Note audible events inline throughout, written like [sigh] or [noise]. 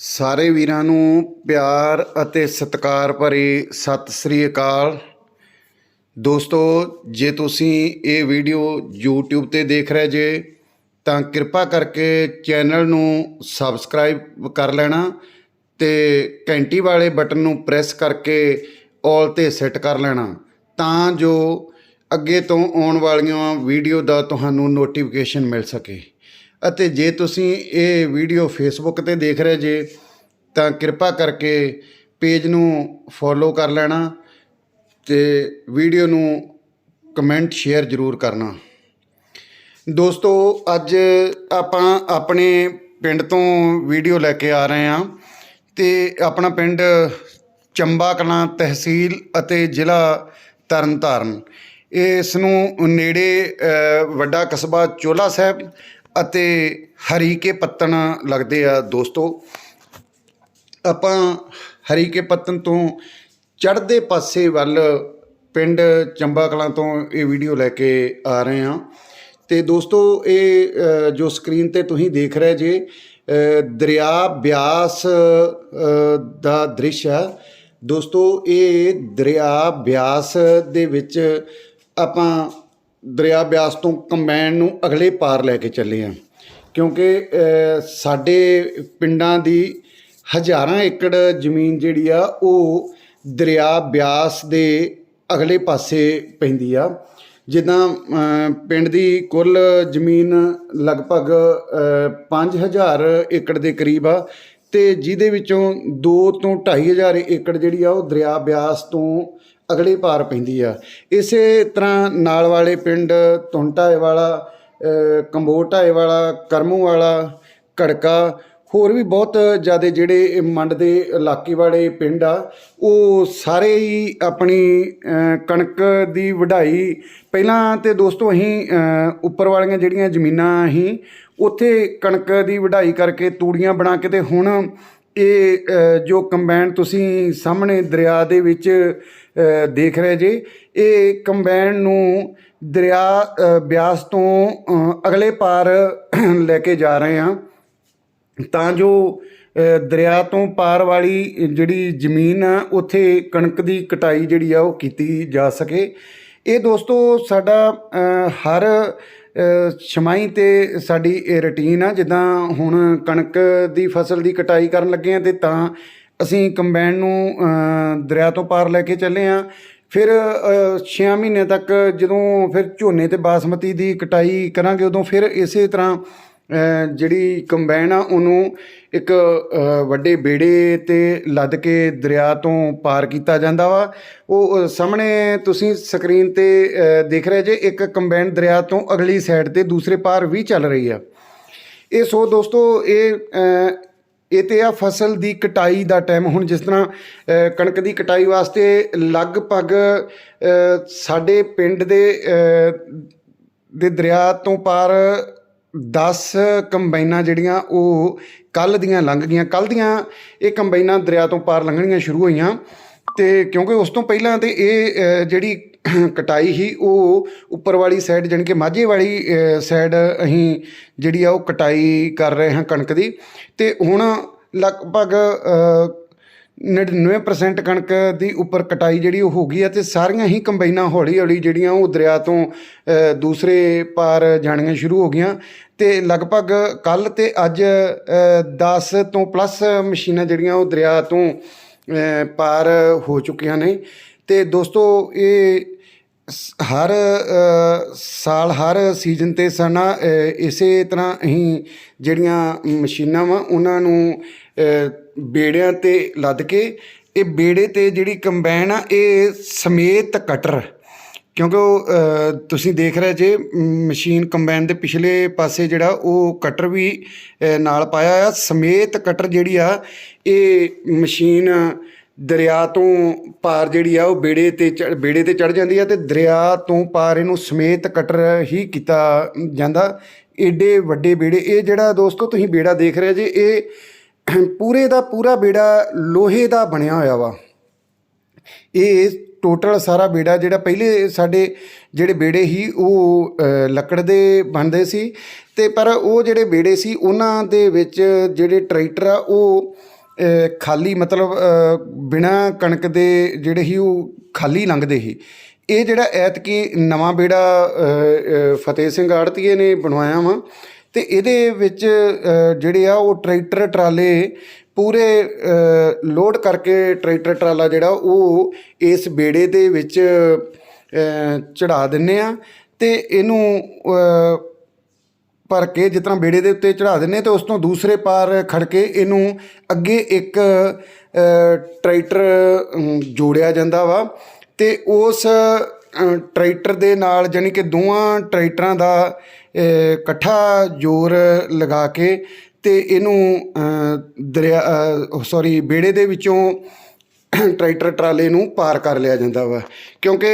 ਸਾਰੇ ਵੀਰਾਂ ਨੂੰ ਪਿਆਰ ਅਤੇ ਸਤਿਕਾਰ ਭਰੀ ਸਤਿ ਸ੍ਰੀ ਅਕਾਲ। ਦੋਸਤੋ, ਜੇ ਤੁਸੀਂ ਇਹ ਵੀਡੀਓ YouTube ਤੇ ਦੇਖ ਰਹੇ ਜੇ, ਤਾਂ ਕਿਰਪਾ ਕਰਕੇ ਚੈਨਲ ਨੂੰ ਸਬਸਕ੍ਰਾਈਬ ਕਰ ਲੈਣਾ ਤੇ ਘੰਟੀ ਵਾਲੇ ਬਟਨ ਨੂੰ ਪ੍ਰੈਸ ਕਰਕੇ ਆਲ ਤੇ ਸੈੱਟ ਕਰ ਲੈਣਾ ਤਾਂ ਜੋ ਅੱਗੇ ਤੋਂ ਆਉਣ ਵਾਲੀਆਂ ਵੀਡੀਓ ਦਾ ਤੁਹਾਨੂੰ ਨੋਟੀਫਿਕੇਸ਼ਨ ਮਿਲ ਸਕੇ। ਅਤੇ ਜੇ ਤੁਸੀਂ ਇਹ ਵੀਡੀਓ ਫੇਸਬੁੱਕ ਤੇ ਦੇਖ ਰਹੇ ਜੇ, ਤਾਂ ਕਿਰਪਾ ਕਰਕੇ ਪੇਜ ਨੂੰ ਫੋਲੋ ਕਰ ਲੈਣਾ ਤੇ ਵੀਡੀਓ ਨੂੰ ਕਮੈਂਟ ਸ਼ੇਅਰ ਜ਼ਰੂਰ ਕਰਨਾ। ਦੋਸਤੋ, ਅੱਜ ਆਪਾਂ ਆਪਣੇ ਪਿੰਡ ਤੋਂ ਵੀਡੀਓ ਲੈ ਕੇ ਆ ਰਹੇ ਹਾਂ ਤੇ ਆਪਣਾ ਪਿੰਡ ਚੰਬਾ ਕਲਾਂ ਤਹਿਸੀਲ ਅਤੇ ਜ਼ਿਲ੍ਹਾ ਤਰਨਤਾਰਨ। ਇਸ ਨੂੰ ਨੇੜੇ ਵੱਡਾ ਕਸਬਾ ਚੋਲਾ ਸਾਹਿਬ ਅਤੇ ਹਰੀਕੇ ਪੱਤਣ ਲੱਗਦੇ ਆ ਦੋਸਤੋ। ਆਪਾਂ ਹਰੀਕੇ ਪੱਤਣ ਤੋਂ ਚੜ੍ਹਦੇ ਪਾਸੇ ਵੱਲ ਪਿੰਡ ਚੰਬਾ ਕਲਾਂ ਤੋਂ ਇਹ ਵੀਡੀਓ ਲੈ ਕੇ ਆ ਰਹੇ ਹਾਂ। ਤੇ ਦੋਸਤੋ, ਇਹ ਜੋ ਸਕਰੀਨ ਤੇ ਤੁਸੀਂ ਦੇਖ ਰਹੇ ਜੇ ਦਰਿਆ ਬਿਆਸ ਦਾ ਦ੍ਰਿਸ਼ ਹੈ। ਦੋਸਤੋ, ਇਹ ਦਰਿਆ ਬਿਆਸ ਦੇ ਵਿੱਚ ਆਪਾਂ ਦਰਿਆ ਬਿਆਸ ਤੋਂ ਕੰਬਾਈਨ ਨੂੰ ਅਗਲੇ ਪਾਰ ਲੈ ਕੇ ਚੱਲੇ ਹਾਂ ਕਿਉਂਕਿ ਸਾਡੇ ਪਿੰਡਾਂ ਦੀ ਹਜ਼ਾਰਾਂ ਏਕੜ ਜ਼ਮੀਨ ਜਿਹੜੀ ਆ ਉਹ ਦਰਿਆ ਬਿਆਸ ਦੇ ਅਗਲੇ ਪਾਸੇ ਪੈਂਦੀ ਆ। ਜਿੱਦਾਂ ਪਿੰਡ ਦੀ ਕੁੱਲ ਜ਼ਮੀਨ ਲਗਭਗ ਅ, 5000 ਏਕੜ ਦੇ ਕਰੀਬ ਆ ਤੇ ਜਿਹਦੇ ਵਿੱਚੋਂ 2 ਤੋਂ 2500 ਏਕੜ ਜਿਹੜੀ ਆ ਉਹ ਦਰਿਆ ਬਿਆਸ ਤੋਂ ਅਗਲੇ ਪਾਰ ਪੈਂਦੀ ਆ। ਇਸੇ ਤਰ੍ਹਾਂ ਨਾਲ ਵਾਲੇ ਪਿੰਡ ਤੁੰਟਾਏ ਵਾਲਾ ਅ, ਕੰਬੋਟਾਏ ਵਾਲਾ ਕਰਮੂ ਵਾਲਾ ਘੜਕਾ ਹੋਰ ਵੀ ਬਹੁਤ ਜ਼ਿਆਦਾ ਜਿਹੜੇ ਮੰਡ ਦੇ ਇਲਾਕੇ ਵਾਲੇ ਪਿੰਡ ਆ ਉਹ ਸਾਰੇ ਹੀ ਆਪਣੀ ਕਣਕ ਦੀ ਵਢਾਈ ਪਹਿਲਾਂ ਤੇ ਦੋਸਤੋ ਅਸੀਂ ਉੱਪਰ ਵਾਲੀਆਂ ਜਿਹੜੀਆਂ ਜ਼ਮੀਨਾਂ ਸੀ ਉੱਥੇ ਕਣਕ ਦੀ ਵਢਾਈ ਕਰਕੇ ਤੂੜੀਆਂ ਬਣਾ ਕੇ ਤੇ ਹੁਣ ਇਹ ਜੋ ਕੰਬਾਈਨ ਤੁਸੀਂ ਸਾਹਮਣੇ ਦਰਿਆ ਦੇ ਵਿੱਚ ਦੇਖ ਰਹੇ ਜੇ, ਇਹ ਕੰਬਾਈਨ ਨੂੰ ਦਰਿਆ ਬਿਆਸ ਤੋਂ ਅਗਲੇ ਪਾਰ [clears throat] ਲੈ ਕੇ ਜਾ ਰਹੇ ਹਾਂ। ਤਾਂ ਜੋ ਦਰਿਆ ਤੋਂ ਪਾਰ ਵਾਲੀ ਜਿਹੜੀ ਜ਼ਮੀਨ ਆ, ਉੱਥੇ ਕਣਕ ਦੀ ਕਟਾਈ ਜਿਹੜੀ ਆ, ਉਹ ਕੀਤੀ ਜਾ ਸਕੇ। ਇਹ ਦੋਸਤੋ, ਸਾਡਾ ਹਰ ਛਮਾਈ ਤੇ ਸਾਡੀ ਇਹ ਰੁਟੀਨ ਆ, ਜਿੱਦਾਂ ਹੁਣ ਕਣਕ ਦੀ ਫਸਲ ਦੀ ਕਟਾਈ ਕਰਨ ਲੱਗੇ ਆ ਤੇ ਤਾਂ ਅਸੀਂ ਕੰਬਾਈਨ ਨੂੰ ਦਰਿਆ ਤੋਂ ਪਾਰ ਲੈ ਕੇ ਚੱਲੇ ਆ। ਫਿਰ 6 ਮਹੀਨੇ ਤੱਕ ਜਦੋਂ ਫਿਰ ਝੋਨੇ ਤੇ ਬਾਸਮਤੀ ਦੀ ਕਟਾਈ ਕਰਾਂਗੇ, ਉਦੋਂ ਫਿਰ ਇਸੇ ਤਰ੍ਹਾਂ ਜਿਹੜੀ ਕੰਬਾਈਨ ਆ ਉਹਨੂੰ ਇੱਕ ਵੱਡੇ ਬੇੜੇ ਤੇ ਲੱਦ ਕੇ ਦਰਿਆ ਤੋਂ ਪਾਰ ਕੀਤਾ ਜਾਂਦਾ ਵਾ। ਉਹ ਸਾਹਮਣੇ ਤੁਸੀਂ ਸਕਰੀਨ ਤੇ ਦੇਖ ਰਹੇ ਜੇ ਇੱਕ ਕੰਬਾਈਨ ਦਰਿਆ ਤੋਂ ਅਗਲੀ ਸਾਈਡ ਤੇ ਦੂਸਰੇ ਪਾਰ ਵੀ ਚੱਲ ਰਹੀ ਆ। ਇਹ ਸੋ ਦੋਸਤੋ ਇਹ ਅ, ਇਹ ਤੇ ਆ ਫਸਲ ਦੀ ਕਟਾਈ ਦਾ ਟਾਈਮ ਹੁਣ ਜਿਸ ਤਰ੍ਹਾਂ ਕਣਕ ਦੀ ਕਟਾਈ ਵਾਸਤੇ ਲਗਭਗ ਸਾਡੇ ਪਿੰਡ ਦੇ ਦੇ ਦਰਿਆ ਤੋਂ ਪਾਰ 10 ਕੰਬਾਈਨਾਂ ਜਿਹੜੀਆਂ ਉਹ ਕੱਲ ਦੀਆਂ ਲੰਘ ਗਈਆਂ। ਕੱਲ ਦੀਆਂ ਇਹ ਕੰਬਾਈਨਾਂ ਦਰਿਆ ਤੋਂ ਪਾਰ ਲੰਘਣੀਆਂ ਸ਼ੁਰੂ ਹੋਈਆਂ ਤੇ ਕਿਉਂਕਿ ਉਸ ਤੋਂ ਪਹਿਲਾਂ ਤੇ ਇਹ ਜਿਹੜੀ ਕਟਾਈ ਸੀ, ਉਹ ਉੱਪਰ ਵਾਲੀ ਸਾਈਡ ਜਾਣੀ ਕਿ ਮਾਝੇ ਵਾਲੀ ਸਾਈਡ ਅਸੀਂ ਜਿਹੜੀ ਆ ਉਹ ਕਟਾਈ ਕਰ ਰਹੇ ਹਾਂ ਕਣਕ ਦੀ। ਤੇ ਹੁਣ ਲਗਭਗ 99% ਕਣਕ ਦੀ ਉੱਪਰ ਕਟਾਈ ਜਿਹੜੀ ਉਹ ਹੋ ਗਈ ਹੈ ਤੇ ਸਾਰੀਆਂ ਹੀ ਕੰਬਾਈਨਾਂ ਹੌਲੀ ਹੌਲੀ ਜਿਹੜੀਆਂ ਉਹ ਦਰਿਆ ਤੋਂ ਦੂਸਰੇ ਪਾਰ ਜਾਣੀਆਂ ਸ਼ੁਰੂ ਹੋ ਗਈਆਂ ਤੇ ਲਗਭਗ ਕੱਲ ਤੇ ਅੱਜ 10 ਤੋਂ ਪਲੱਸ ਮਸ਼ੀਨਾਂ ਜਿਹੜੀਆਂ ਉਹ ਦਰਿਆ ਤੋਂ ਪਾਰ ਹੋ ਚੁੱਕੀਆਂ ਨੇ ਤੇ ਦੋਸਤੋ ਇਹ ਹਰ ਸਾਲ ਹਰ ਸੀਜ਼ਨ ਤੇ ਸਾਡਾ ਇਸੇ ਤਰ੍ਹਾਂ ਅਸੀਂ ਜਿਹੜੀਆਂ ਮਸ਼ੀਨਾਂ ਵਾ ਉਹਨਾਂ ਨੂੰ ਬੇੜਿਆਂ ਤੇ ਲੱਦ ਕੇ, ਇਹ ਬੇੜੇ ਤੇ ਜਿਹੜੀ ਕੰਬਾਈਨ ਆ, ਇਹ ਸਮੇਤ ਕਟਰ। ਕਿਉਂਕਿ ਉਹ ਤੁਸੀਂ ਦੇਖ ਰਹੇ ਜੇ ਮਸ਼ੀਨ ਕੰਬਾਈਨ ਦੇ ਪਿਛਲੇ ਪਾਸੇ ਜਿਹੜਾ ਉਹ ਕਟਰ ਵੀ ਨਾਲ ਪਾਇਆ ਆ ਸਮੇਤ ਕਟਰ ਜਿਹੜੀ ਆ, ਇਹ ਮਸ਼ੀਨ ਦਰਿਆ ਤੋਂ ਪਾਰ ਜਿਹੜੀ ਆ, ਉਹ ਬੇੜੇ ਤੇ ਚੜ੍ਹ- ਬੇੜੇ ਤੇ ਚੜ ਜਾਂਦੀ ਆ ਤੇ ਦਰਿਆ ਤੋਂ ਪਾਰ ਇਹਨੂੰ ਸਮੇਤ ਕਟਰ ਹੀ ਕੀਤਾ ਜਾਂਦਾ। ਏਡੇ ਵੱਡੇ ਬੇੜੇ, ਇਹ ਜਿਹੜਾ ਦੋਸਤੋ ਤੁਸੀਂ ਬੇੜਾ ਦੇਖ ਰਹੇ ਜੇ, ਇਹ ਪੂਰੇ ਦਾ ਪੂਰਾ ਬੇੜਾ ਲੋਹੇ ਦਾ ਬਣਿਆ ਹੋਇਆ ਵਾ। ਇਹ ਟੋਟਲ ਸਾਰਾ ਬੇੜਾ ਜਿਹੜਾ ਪਹਿਲੇ ਸਾਡੇ ਜਿਹੜੇ ਬੇੜੇ ਸੀ ਉਹ ਲੱਕੜ ਦੇ ਬਣਦੇ ਸੀ। ਤੇ ਪਰ ਉਹ ਜਿਹੜੇ ਬੇੜੇ ਸੀ ਉਹਨਾਂ ਦੇ ਵਿੱਚ ਜਿਹੜੇ ਟਰੈਕਟਰ ਆ ਉਹ ਖਾਲੀ ਮਤਲਬ ਅ, ਬਿਨਾਂ ਕਣਕ ਦੇ ਜਿਹੜੇ ਸੀ ਉਹ ਖਾਲੀ ਲੰਘਦੇ ਸੀ। ਇਹ ਜਿਹੜਾ ਐਤਕੀ ਨਵਾਂ ਬੇੜਾ ਫਤਿਹ ਸਿੰਘ ਆੜਤੀਏ ਨੇ ਬਣਵਾਇਆ ਵਾ ਤੇ ਇਹਦੇ ਵਿੱਚ ਜਿਹੜੇ ਆ ਉਹ ਟਰੈਕਟਰ ਟਰਾਲੇ ਪੂਰੇ ਲੋਡ ਕਰਕੇ ਟਰੈਕਟਰ ਟਰਾਲਾ ਜਿਹੜਾ ਉਹ ਇਸ ਬੇੜੇ ਦੇ ਵਿੱਚ ਚੜਾ ਦਿੰਨੇ ਆ ਤੇ ਇਹਨੂੰ ਭਰ ਕੇ ਜਿਸ ਤਰ੍ਹਾਂ ਬੇੜੇ ਦੇ ਉੱਤੇ ਚੜਾ ਦਿੰਨੇ ਤੇ ਉਸ ਤੋਂ ਦੂਸਰੇ ਪਾਰ ਖੜ ਕੇ ਇਹਨੂੰ ਅੱਗੇ ਇੱਕ ਟਰੈਕਟਰ ਜੋੜਿਆ ਜਾਂਦਾ ਵਾ ਤੇ ਉਸ ਟਰੈਕਟਰ ਦੇ ਨਾਲ ਜਾਣੀ ਕਿ ਦੋਵਾਂ ਟਰੈਕਟਰਾਂ ਦਾ ਇਕੱਠਾ ਜ਼ੋਰ ਲਗਾ ਕੇ ਅਤੇ ਇਹਨੂੰ ਦਰਿਆ ਸੋਰੀ ਬੇੜੇ ਦੇ ਵਿੱਚੋਂ ਟਰੈਕਟਰ ਟਰਾਲੇ ਨੂੰ ਪਾਰ ਕਰ ਲਿਆ ਜਾਂਦਾ ਵਾ। ਕਿਉਂਕਿ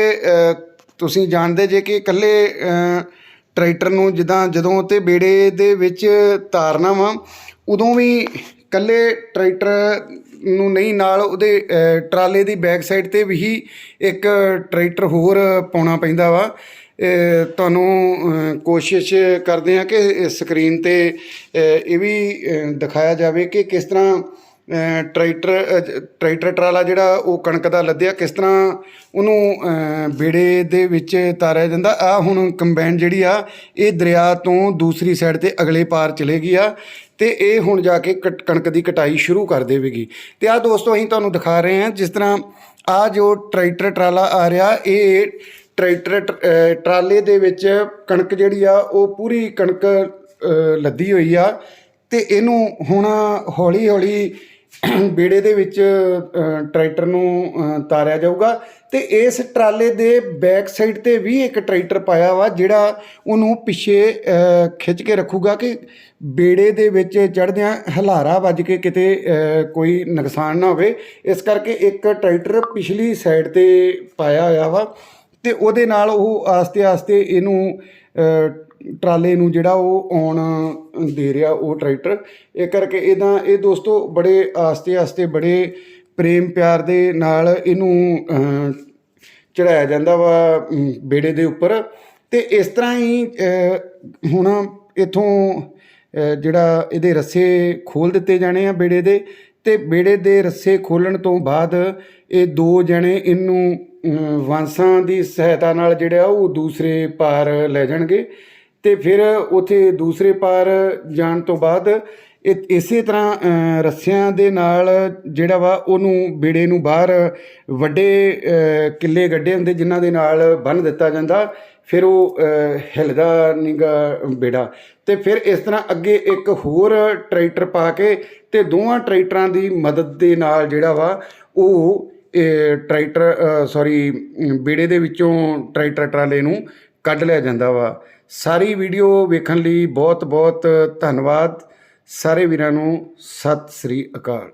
ਤੁਸੀਂ ਜਾਣਦੇ ਜੇ ਕਿ ਇਕੱਲੇ ਟਰੈਕਟਰ ਨੂੰ ਜਿੱਦਾਂ ਜਦੋਂ ਤੇ ਬੇੜੇ ਦੇ ਵਿੱਚ ਤਾਰਨਾ ਵਾ, ਉਦੋਂ ਵੀ ਇਕੱਲੇ ਟਰੈਕਟਰ ਨੂੰ ਨਹੀਂ, ਨਾਲ ਉਹਦੇ ਟਰਾਲੇ ਦੀ ਬੈਕ ਸਾਈਡ ਤੇ ਵੀ ਇੱਕ ਟਰੈਕਟਰ ਹੋਰ ਪਾਉਣਾ ਪੈਂਦਾ ਵਾ। ਤੁਹਾਨੂੰ ਕੋਸ਼ਿਸ਼ ਕਰਦੇ ਹਾਂ ਕਿ ਸਕਰੀਨ ਤੇ ਇਹ ਵੀ ਦਿਖਾਇਆ ਜਾਵੇ ਕਿ ਕਿਸ ਤਰ੍ਹਾਂ ਟਰੈਕਟਰ ਟਰੈਕਟਰ ਟਰਾਲਾ ਜਿਹੜਾ ਉਹ ਕਣਕ ਦਾ ਲੱਦਿਆ ਕਿਸ ਤਰ੍ਹਾਂ ਉਹਨੂੰ ਅ, ਬੇੜੇ ਦੇ ਵਿੱਚ ਤਾਰਿਆ ਜਾਂਦਾ। ਆ ਹੁਣ ਕੰਬਾਈਨ ਜਿਹੜੀ ਆ ਇਹ ਦਰਿਆ ਤੋਂ ਦੂਸਰੀ ਸਾਈਡ ਤੇ ਅਗਲੇ ਪਾਰ ਚਲੇ ਗਈ ਆ ਤੇ ਇਹ ਹੁਣ ਜਾ ਕੇ ਕਟ- ਕਣਕ ਦੀ ਕਟਾਈ ਸ਼ੁਰੂ ਕਰ ਦੇਵੇਗੀ। ਤੇ ਆ ਦੋਸਤੋ ਅਸੀਂ ਤੁਹਾਨੂੰ ਦਿਖਾ ਰਹੇ ਹਾਂ ਜਿਸ ਤਰ੍ਹਾਂ ਆ ਜੋ ਟਰੈਕਟਰ ਟਰਾਲਾ ਆ ਰਿਹਾ ਇਹ ਟਰੈਕਟਰ ਟ- ਟਰਾਲੇ ਦੇ ਵਿੱਚ ਕਣਕ ਜਿਹੜੀ ਆ, ਉਹ ਪੂਰੀ ਕਣਕ ਲੱਦੀ ਹੋਈ ਆ ਤੇ ਇਹਨੂੰ ਹੁਣ ਹੌਲੀ ਹੌਲੀ ਬੇੜੇ ਦੇ ਵਿੱਚ ਟਰੈਕਟਰ ਨੂੰ ਤਾਰਿਆ ਜਾਊਗਾ ਤੇ ਇਸ ਟਰਾਲੇ ਦੇ ਬੈਕ ਸਾਈਡ ਤੇ ਵੀ ਇੱਕ ਟਰੈਕਟਰ ਪਾਇਆ ਵਾ, ਜਿਹੜਾ ਉਹਨੂੰ ਪਿੱਛੇ ਖਿੱਚ ਕੇ ਰੱਖੂਗਾ ਕਿ ਬੇੜੇ ਦੇ ਵਿੱਚ ਚੜਦਿਆਂ ਹਲਾਰਾ ਵੱਜ ਕੇ ਕਿਤੇ ਕੋਈ ਨੁਕਸਾਨ ਨਾ ਹੋਵੇ। ਇਸ ਕਰਕੇ ਇੱਕ ਟਰੈਕਟਰ ਪਿਛਲੀ ਸਾਈਡ ਤੇ ਪਾਇਆ ਹੋਇਆ ਵਾ। ਤੇ ਉਹਦੇ ਨਾਲ ਉਹ ਆਸਤੇ ਆਸਤੇ ਇਹਨੂੰ ਟਰਾਲੇ ਨੂੰ ਜਿਹੜਾ ਉਹ ਆਉਣ ਦੇ ਰਿਹਾ ਉਹ ਟਰੈਕਟਰ। ਇਹ ਕਰਕੇ ਇਹਦਾ ਇਹ ਦੋਸਤੋ ਬੜੇ ਆਸਤੇ ਆਸਤੇ ਬੜੇ ਪ੍ਰੇਮ ਪਿਆਰ ਦੇ ਨਾਲ ਇਹਨੂੰ ਅ, ਚੜਾਇਆ ਜਾਂਦਾ ਵਾ ਅਮ, ਬੇੜੇ ਦੇ ਉੱਪਰ। ਤੇ ਇਸ ਤਰ੍ਹਾਂ ਹੀ ਹੁਣ ਇਥੋਂ ਜਿਹੜਾ ਇਹਦੇ ਰੱਸੇ ਖੋਲ ਦਿੱਤੇ ਜਾਣੇ ਆ ਬੇੜੇ ਦੇ ਤੇ ਬੇੜੇ ਦੇ ਰੱਸੇ ਖੋਲਣ ਤੋਂ ਬਾਅਦ ਇਹ ਦੋ ਜਣੇ ਇਹਨੂੰ ਵਾਂਸਾਂ ਦੀ ਸਹਾਇਤਾ ਨਾਲ ਜਿਹੜਾ ਉਹ ਦੂਸਰੇ ਪਾਰ ਲੈ ਜਾਣਗੇ ਤੇ ਫਿਰ ਉਥੇ ਦੂਸਰੇ ਪਾਰ ਜਾਣ ਤੋਂ ਬਾਅਦ ਇਹ ਇਸੇ ਤਰ੍ਹਾਂ ਰੱਸਿਆਂ ਦੇ ਨਾਲ ਜਿਹੜਾ ਵਾ ਉਹਨੂੰ ਬੇੜੇ ਨੂੰ ਬਾਹਰ ਵੱਡੇ ਕਿੱਲੇ ਗੱਡੇ ਹੁੰਦੇ ਜਿਨ੍ਹਾਂ ਦੇ ਨਾਲ ਬੰਨ ਦਿੱਤਾ ਜਾਂਦਾ ਫਿਰ ਉਹ ਅ, ਹਿੱਲਦਾ ਨੀਗਾ ਬੇੜਾ ਤੇ ਫਿਰ ਇਸ ਤਰ੍ਹਾਂ ਅੱਗੇ ਇੱਕ ਹੋਰ ਟਰੈਕਟਰ ਪਾ ਕੇ ਤੇ ਦੋਵਾਂ ਟਰੈਕਟਰਾਂ ਦੀ ਮਦਦ ਦੇ ਨਾਲ ਜਿਹੜਾ ਵਾ, ਉਹ ਟਰੈਕਟਰ ਸੌਰੀ ਬੇੜੇ ਦੇ ਵਿੱਚੋਂ ਟਰੈਕਟਰ ਟਰਾਲੇ ਨੂੰ ਕੱਢ ਲਿਆ ਜਾਂਦਾ ਵਾ। ਸਾਰੀ ਵੀਡੀਓ ਵੇਖਣ ਲਈ ਬਹੁਤ ਬਹੁਤ ਧੰਨਵਾਦ। ਸਾਰੇ ਵੀਰਾਂ ਨੂੰ ਸਤਿ ਸ੍ਰੀ ਅਕਾਲ।